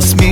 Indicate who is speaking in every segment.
Speaker 1: trust me.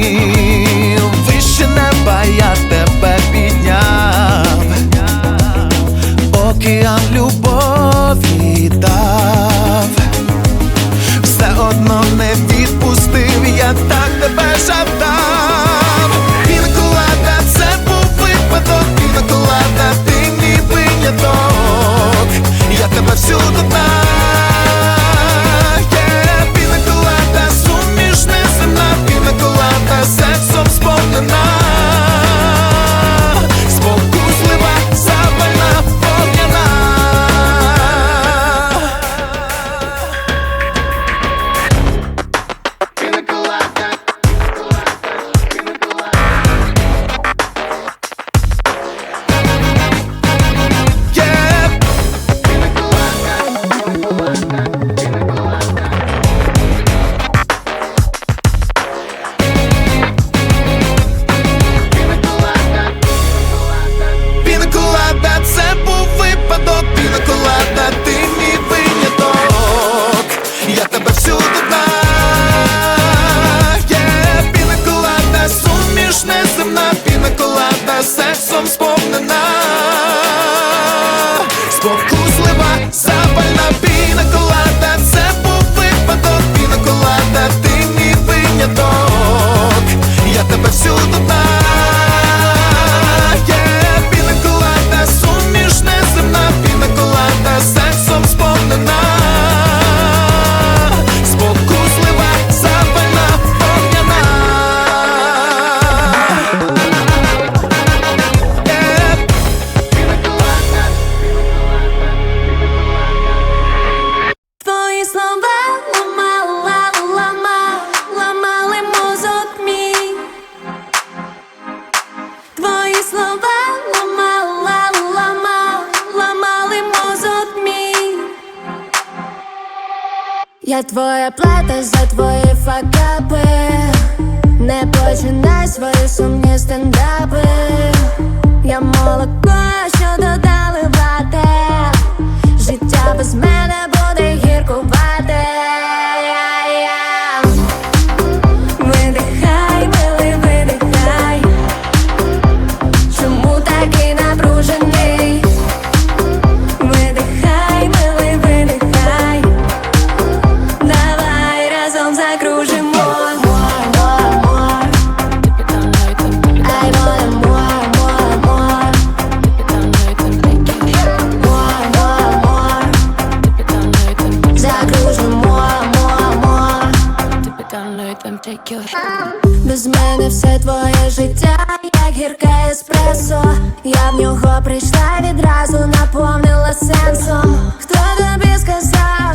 Speaker 1: Це
Speaker 2: твоя плата за твої факапи. Не починай свої сумні стендапи. Я молоко, що додали в лате. Життя без мене Без мене все твоє життя, як гірке еспресо. Я в нього прийшла відразу, наповнила сенсом. Хто тобі сказав?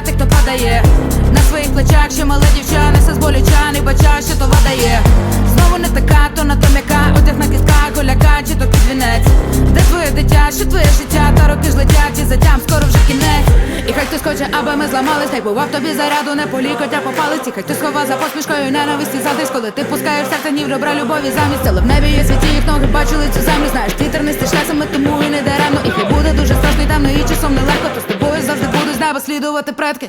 Speaker 3: Тих, хто падає. На своїх плечах ще мале дівчани, все з болюча, не бача, що то вадає Знову не така, то на то м'яка Одяг на кістках, голяка, чи то під вінець. Де твоє дитя, що твоє життя, та роки ж летять і затям, скоро вже кінець. І хай хтось хоче, аби ми зламались Та й бував тобі заряду, не по лікотя по палиці. Хай хтось хова за посмішкою ненависті задись Коли ти пускаєш серце ні в добра любові замість. Але в небі є світі, їх ноги бачили цю землю. Знаєш, ти тернистий шлях саме тому і не даремно. І хай буде дуже страшно і темно, і часом нелегко. То з тобою завжди будуть з неба слідувати предки.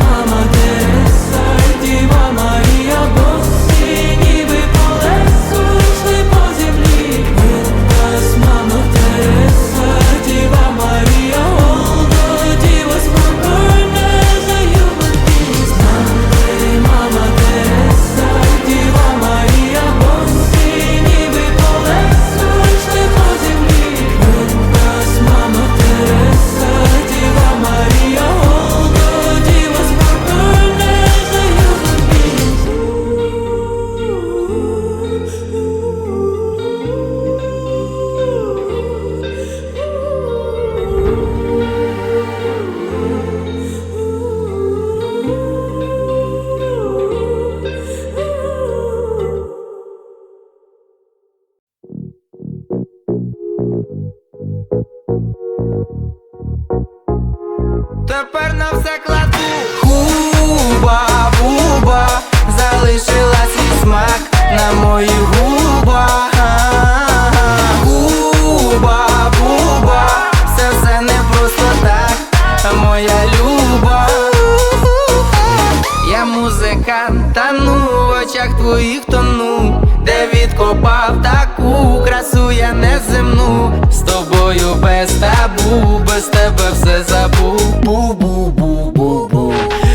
Speaker 4: Мама де, Тереса, Діва Марія, босі, ніби
Speaker 5: відкопав таку красу я неземну З тобою без табу, без тебе все забув. Бу-бу-бу-бу-бу.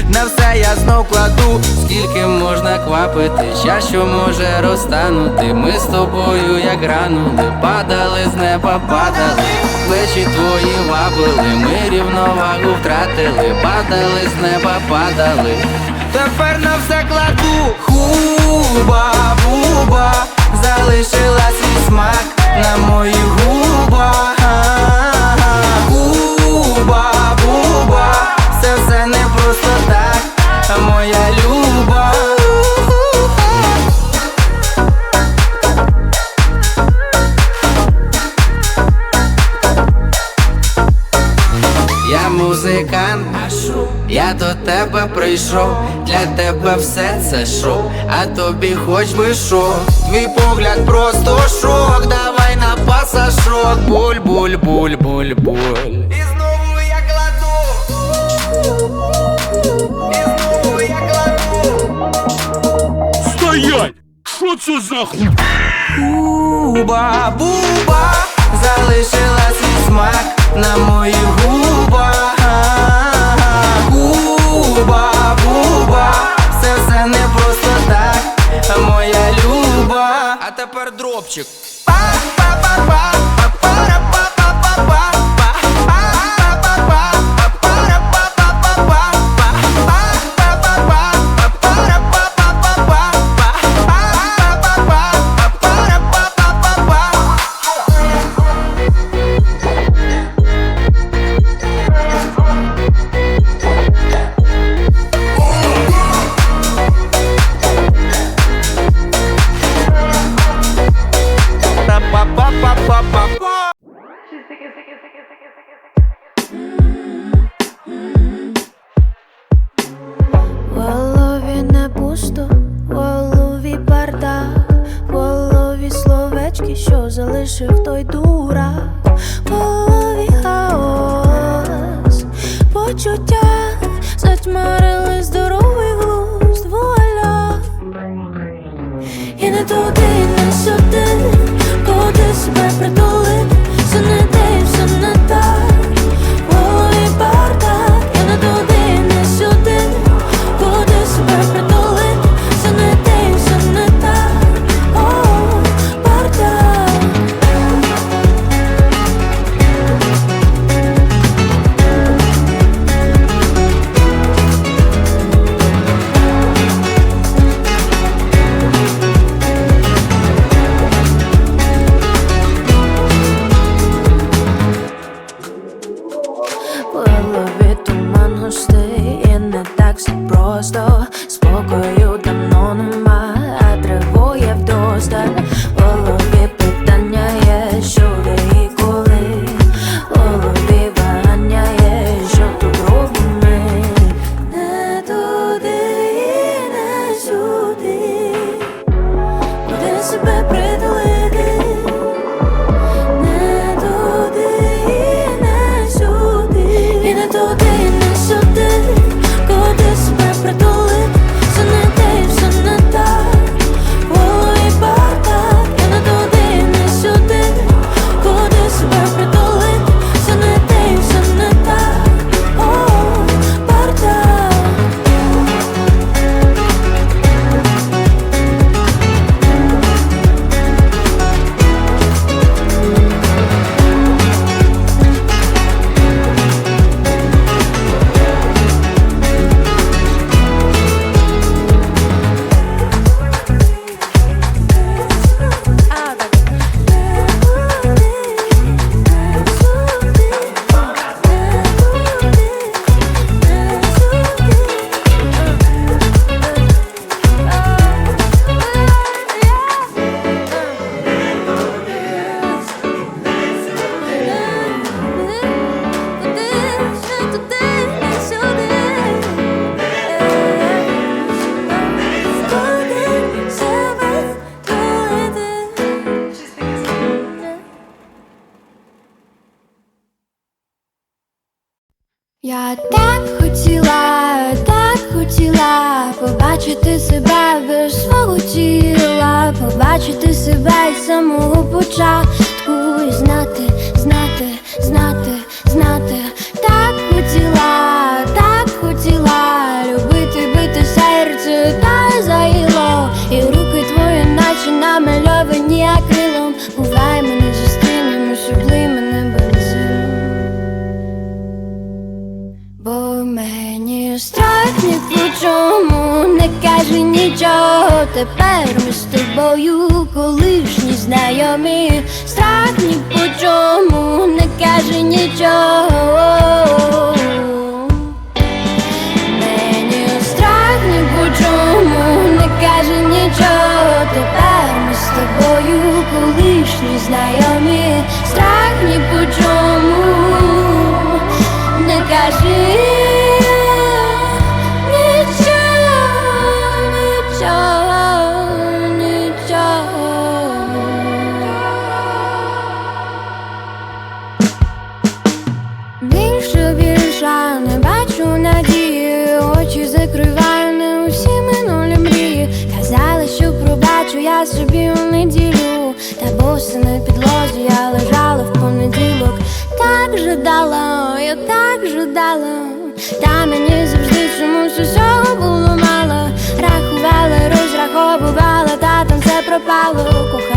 Speaker 5: На все я знов кладу, скільки можна квапити, щас що може розтанути. Ми з тобою, як гранули, падали з неба, падали, плечі твої вабили, ми рівновагу втратили, падали з неба, падали. Тепер на все кладу. Хуба, буба, залишила свій смак на моїх губах прийшов, для тебе все це шоу, а тобі хоч би що, твій погляд просто шок, давай на пасашок, буль, буль, буль, буль, буль. І знову я кладу, і знову я кладу.
Speaker 6: Стоять! Що це за хуй?
Speaker 5: Буба, буба, залишила свій смак на моїх губах Буба, тепер
Speaker 7: залишив той дурак, в голові хаос, почуття затьмарили здоровий глузд, вуаля. І не туди, не сюди, куди себе притулити, stay in the taxi, bro.
Speaker 2: Я так хотіла, так хотіла побачити себе без свого тіла, побачити себе з самого початку і знати. тепер ми з тобою колишні знайомі, страх ні по чому не каже нічого. Мені страх ні по чому не каже нічого. Тепер ми з тобою колишні знайомі. рахувала, та мені завжди чомусь усього було мало, рахувала, розраховувала, та там все пропало.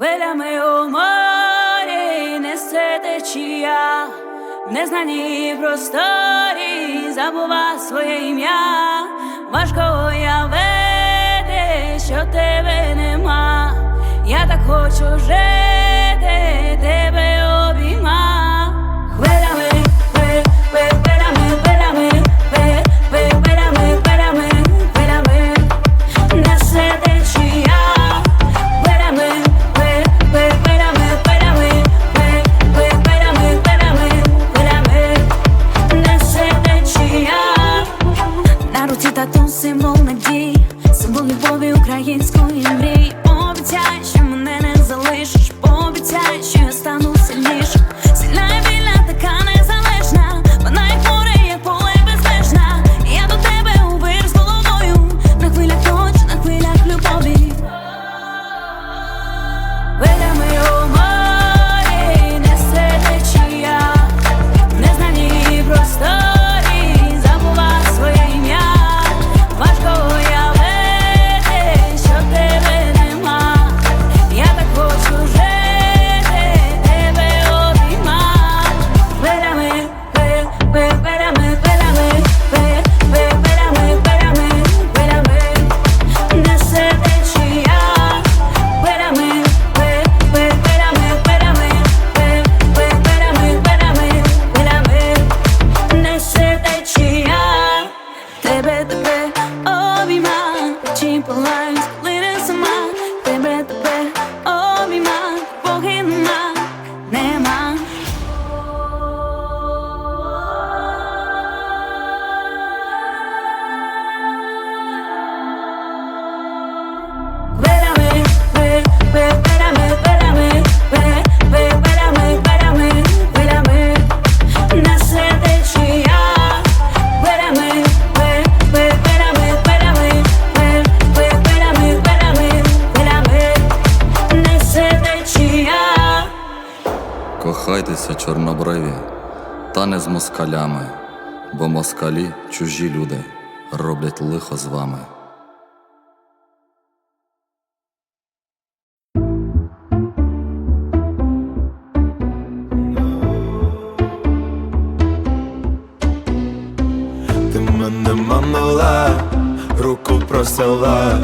Speaker 3: Велями у морі несе течія, в незнаній просторі забува своє ім'я, важко уявити, що тебе нема, я так хочу жити тебе.
Speaker 8: Чорнобриві, та не з москалями, бо москалі чужі люди роблять лихо з вами.
Speaker 9: Ти мене манила, руку просила,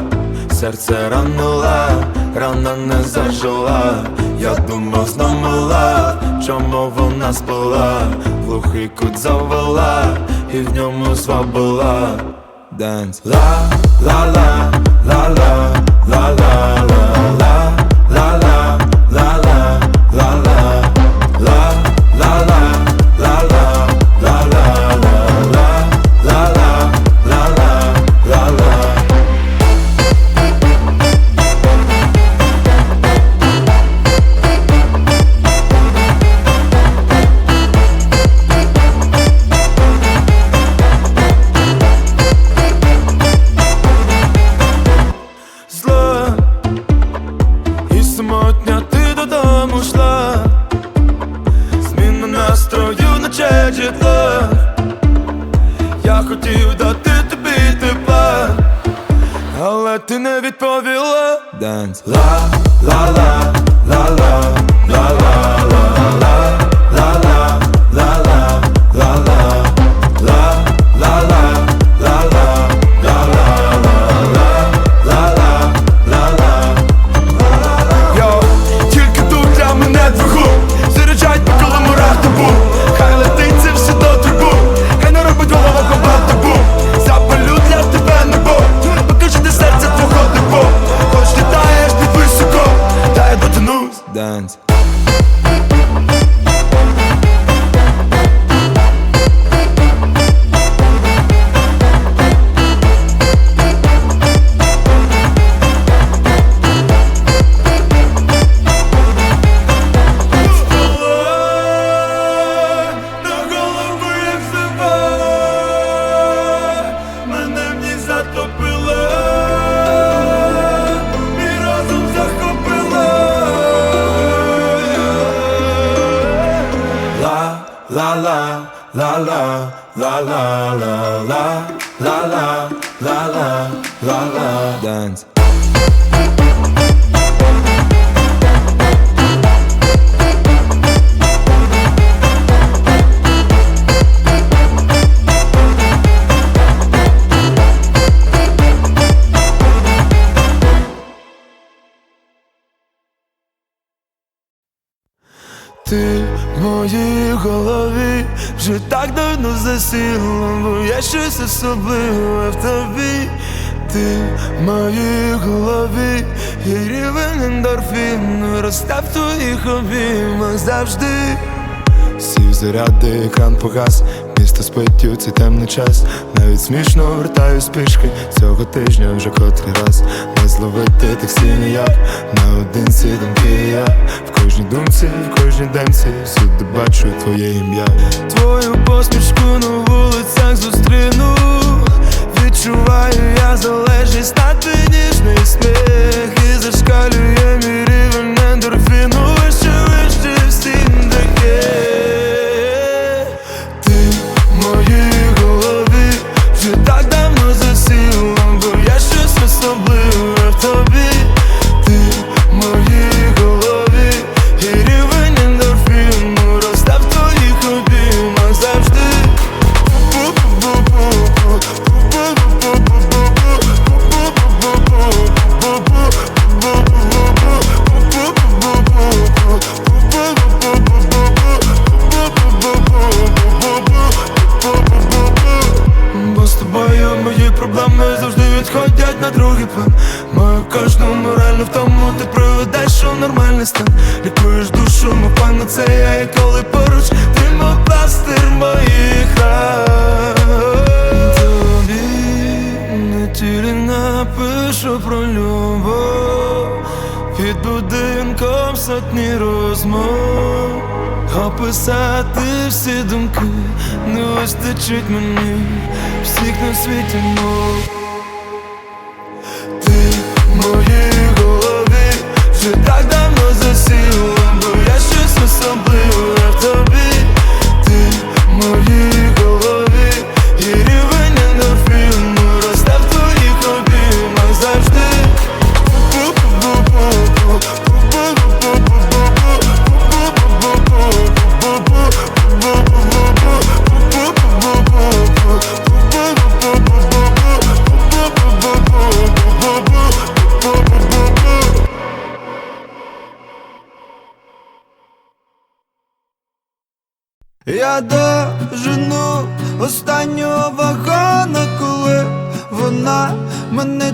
Speaker 9: серце ранула, рана не зажила. Я думав, знамила, чому вона спала, глухий кут завела, і в ньому звабила. Денс ла ла ла ла ла ла ла ла Ла ла ла ла ла ла ла ла ла ла ла ла ла ла ла Dance Ти в моїй голові вже так давно засіло, бо є щось особливе в тобі. Ти в моїй голові, і рівень ендорфіну росте в твоїх обіймах завжди. Сів заряди, екран погас, місто спить у цей темний час. Навіть смішно вертаюсь пішки. Цього тижня вже котрий раз. Не зловити таксі ніяк, наодинці думки я. В кожній думці, в кожній демці, всюди бачу твоє ім'я. Твою посмішку на вулицях зустріну. Відчуваю я залежність на твій ніжний сміх. І зашкалює мій рівень ендорфіну. Вище, вище всім таке вистачить мені всіх на світі мов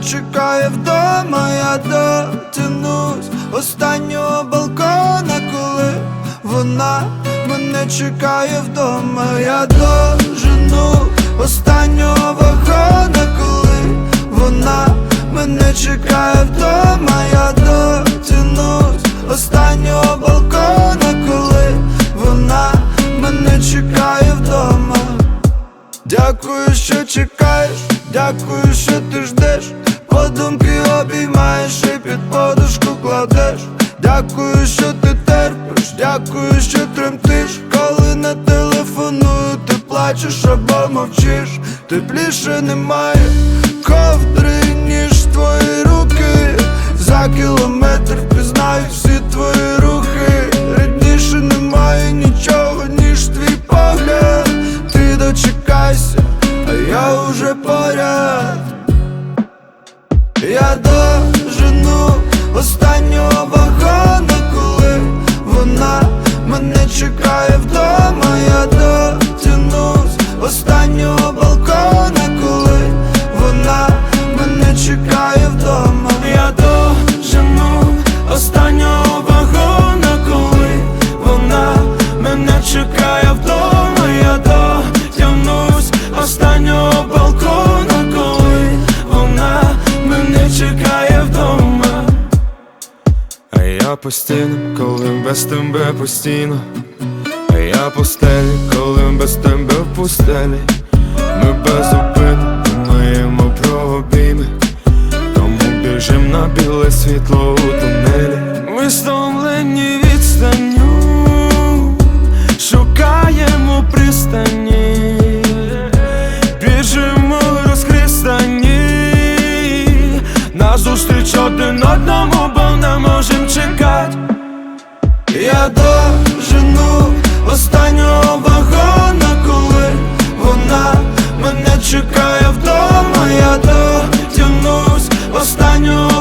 Speaker 10: чекає вдома, я дотянусь останнього балкона, коли вона мене чекає вдома, я дожену останнього без тебе постійно. А я постелі, коли без тебе в пустелі. Ми безупинно думаємо про обійми. Тому біжим на біле світло у тунелі. Ми стомлені відстанню, шукаємо пристані, біжимо розхристані, назустріч один одному, бо не можем чекати. Я дожену останнього вагона, коли вона мене чекає вдома, я дотягнусь останнього